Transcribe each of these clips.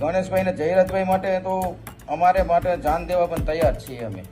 ગણેશભાઈ ને જયરાજભાઈ માટે તો અમારે માટે જાન દેવા પણ તૈયાર છીએ અમે.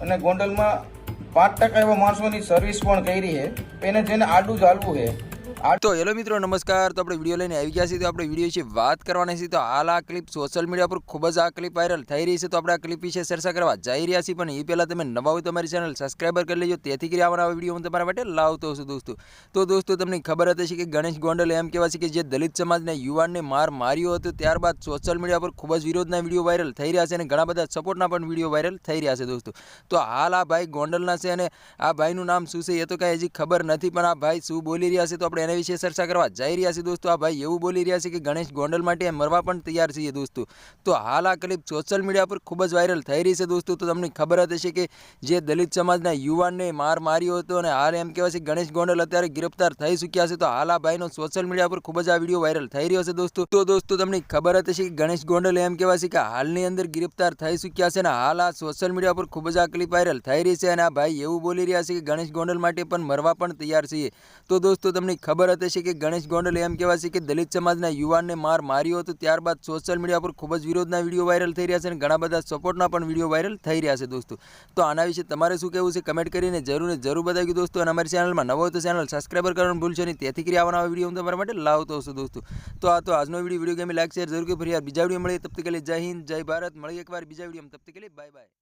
અને ગોંડલમાં પાંચ ટકા એવા માણસોની સર્વિસ પણ કરી છે. એને જેને આડું ચાલવું છે તો હેલો મિત્રો, નમસ્કાર. તો આપણે વીડિયો લઈને આવી ગયા છીએ. તો આપણે વીડિયો વિશે વાત કરવાની છે. તો હાલ આ ક્લિપ સોશિયલ મીડિયા પર ખૂબ જ આ ક્લિપ વાયરલ થઈ રહી છે. તો આપણે આ ક્લિપ વિશે ચર્ચા કરવા જઈ રહ્યા છીએ. પણ એ પહેલાં તમે નવા હોય તમારી ચેનલ સબસ્ક્રાઈબર કરી લેજો. તેથી કરી આવવાના વીડિયો હું તમારા માટે લાવતો છું, દોસ્તો. તો દોસ્તો, તમને ખબર હતી છે કે ગણેશ ગોંડલ એમ કહેવાય છે કે જે દલિત સમાજના યુવાનને માર માર્યો હતો, ત્યારબાદ સોશિયલ મીડિયા પર ખૂબ જ વિરોધના વીડિયો વાયરલ થઈ રહ્યા છે અને ઘણા બધા સપોર્ટના પણ વીડિયો વાયરલ થઈ રહ્યા છે, દોસ્તો. તો હાલ આ ભાઈ ગોંડલના છે અને આ ભાઈનું નામ શું છે એ તો કાંઈ હજી ખબર નથી, પણ આ ભાઈ શું બોલી રહ્યા છે તો આપણે એના વિશે ચર્ચા કરવા. જઈ રહ્યા છીએ દોસ્તો આ ભાઈ એવું બોલી રહ્યા છે કે ગણેશ ગોંડલ માટે મરવા પણ તૈયાર છીએ દોસ્તો. તો હાલ આ ક્લિપ સોશિયલ મીડિયા પર ખૂબ જ વાયરલ થઈ રહી છે દોસ્તો. તો તમને ખબર જ હશે કે જે દલિત સમાજના યુવાનને માર માર્યો હતો અને હાલ એમ કહેવાય છે ગણેશ ગોંડલ અત્યારે ગિરફ્તાર થઈ ચૂક્યા છે. તો હાલ આ ભાઈનો સોશિયલ મીડિયા પર ખૂબ જ આ વીડિયો વાયરલ થઈ રહ્યો છે દોસ્તો. તો દોસ્તો તમને ખબર જ હશે કે ગણેશ ગોંડલ એમ કહેવાય છે કે હાલની અંદર ગિરફ્તાર થઈ ચૂક્યા છે અને હાલ આ સોશિયલ મીડિયા પર ખૂબ જ આ ક્લિપ વાયરલ થઈ રહી છે અને આ ભાઈ એવું બોલી રહ્યા છે કે ગણેશ ગોંડલ માટે પણ મરવા પણ તૈયાર છીએ. તો દોસ્તો તમને ખબર જ હશે કે ગણેશ ગોંડલ એમ કહેવાય છે કે દલિત સમાજના યુવાનને માર માર્યો હતો, ત્યારબાદ સોશિયલ મીડિયા પર ખૂબ જ વિરોધના વીડિયો વાયરલ થઈ રહ્યા છે અને ઘણા બધા સપોર્ટના પણ વીડિયો વાયરલ થઈ રહ્યા છે દોસ્તો. તો આના વિશે તમારે શું કહેવું છે કમેન્ટ કરીને જરૂર જરૂર બતાવ્યું દોસ્તો અને અમારી ચેનલમાં નવો તો ચેનલ સબસ્ક્રાઈબર કરવાનું ભૂલશો નહીં, તેથી કરી આવવાના વીડિયો હું તમારા માટે લાવતો હશું દોસ્તો. તો આ તો આજનો video video game like share જરૂર કે ફરી યાર બીજા વીડિયો મળીએ, તબ તક જય હિન્દ, જય ભારત. મળીએ એકવાર બીજા વીડિયો તબ તક બાય બાય